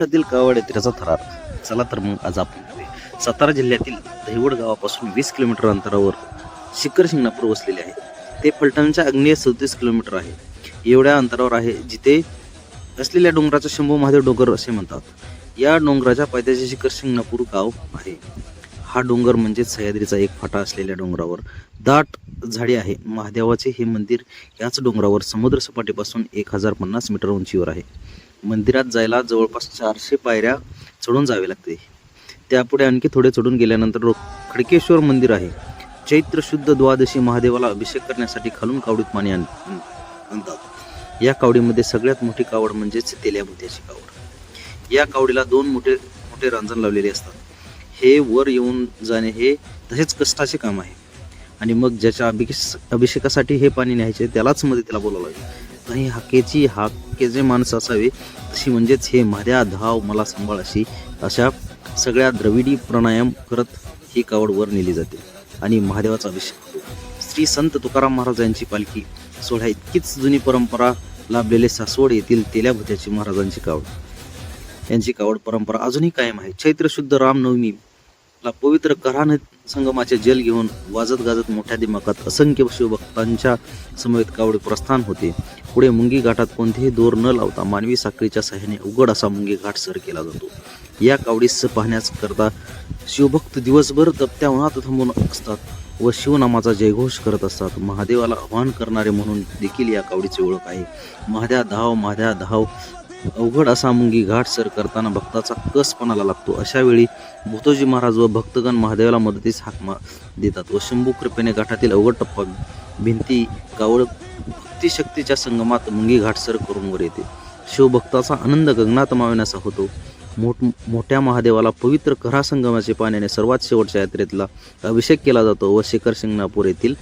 महाराष्ट्रातील कावड यात्रेचा थरार. चला तर मग आज आपण सातारा जिल्ह्यातील दहिवड गावापासून वीस किलोमीटर अंतरावर शिखर शिंगणापूर वसलेले आहे. ते फलटणच्या अग्नेय सदतीस किलोमीटर आहे. एवढ्या अंतरावर आहे जिथे असलेल्या डोंगराचा शंभू महादेव डोंगर असे म्हणतात. या डोंगराच्या पायथ्याचे शिखर शिंगणापूर गाव आहे. हा डोंगर म्हणजे सह्याद्रीचा एक फाटा असलेल्या डोंगरावर दाट झाडी आहे. महादेवाचे हे मंदिर याच डोंगरावर समुद्र सपाटीपासून एक हजार पन्नास मीटर उंचीवर आहे. मंदिरात जायला जवळपास चारशे पायऱ्या चढून जावे लागते. त्यापुढे आणखी थोडे चढून गेल्यानंतर रो- खडकेश्वर मंदिर आहे. चैत्र शुद्ध द्वादशी महादेवाला अभिषेक करण्यासाठी खालून कावडीत पाणी आण- आणतात. या कावडीमध्ये सगळ्यात मोठी कावड म्हणजेच तेल्या भुत्याची कावड. या कावडीला दोन मोठे मोठे रांजण लावलेले असतात. हे वर येऊन जाणे हे तसेच कष्टाचे काम आहे. आणि मग ज्याच्या अभिषेक अभिषेकासाठी हे पाणी न्यायचे त्यालाच मदतीला बोलावं लागेल. आणि हाकेची हाकेचे माणसं असावे तशी म्हणजेच हे म्हाद्या धाव मला सांभाळ अशी अशा सगळ्या द्रविडी प्राणायाम करत ही कावड वर नेली जाते. आणि महादेवाचा अभिषेक. होतो श्री संत तुकाराम महाराज यांची पालखी सोहळा इतकीच जुनी परंपरा लाभलेले सासवड येथील तेल्याभुत्याची महाराजांची कावड. यांची कावड परंपरा अजूनही कायम आहे. चैत्र शुद्ध रामनवमी ला पवित्र कऱ्हान संगमाचे जल घेऊन वाजत गाजत मोठ्या दिमाखात असंख्य शिवभक्तांच्या समवेत कावडे प्रस्थान होते. पुढे मुंगी घाटात कोणतेही दोर न लावता मानवी साखळीच्या सहाय्याने उघड असा मुंगी घाट सर केला जातो. या कावडीस पाहण्यास करता शिवभक्त दिवसभर तपत्या उन्हात थांबून असतात व शिवनामाचा जयघोष करत असतात. महादेवाला आवाहन करणारे म्हणून देखील या कावडीची ओळख आहे. महाद्या धाव महाद्या धाव अवघड असा मुंगी घाट सर करताना भक्ताचा कस पणाला लागतो? अशा वेळी भूतोजी महाराज व भक्तगण महादेवाला मदतीस हाक मा देतात व शंभू कृपेने घाटातील अवघड टप्पा भिंती कावळ भक्तिशक्तीच्या संगमात मुंगी घाटसर करून वर येते. शिवभक्ताचा आनंद गगनात मावण्याचा होतो. मोठ मोठ्या महादेवाला पवित्र करा संगमाचे पाण्याने सर्वात शेवटच्या यात्रेतला अभिषेक केला जातो व शिखर शिंगणापूर येथील